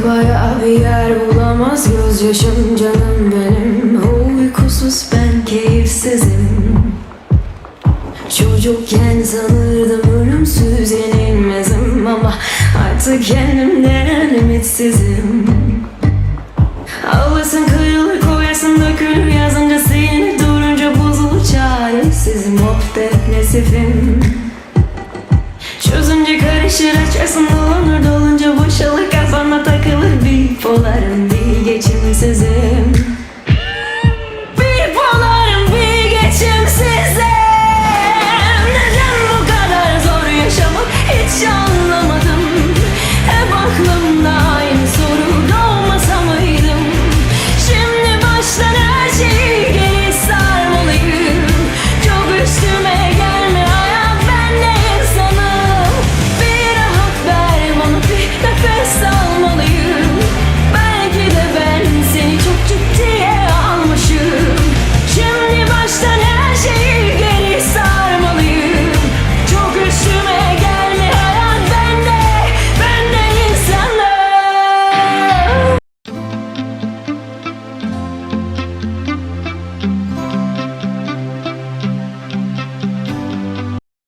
Bakmaya bir yer bulamaz gözyaşım canım benim. Uykusuz ben keyifsizim. Çocukken sanırdım ölümsüz yenilmezim. Ama artık kendimden ümitsizim Ağlasın kırılır koyarsın dökülür Yazınca silinir durunca bozulur çaresizim. Of depresifim Çözünce karışır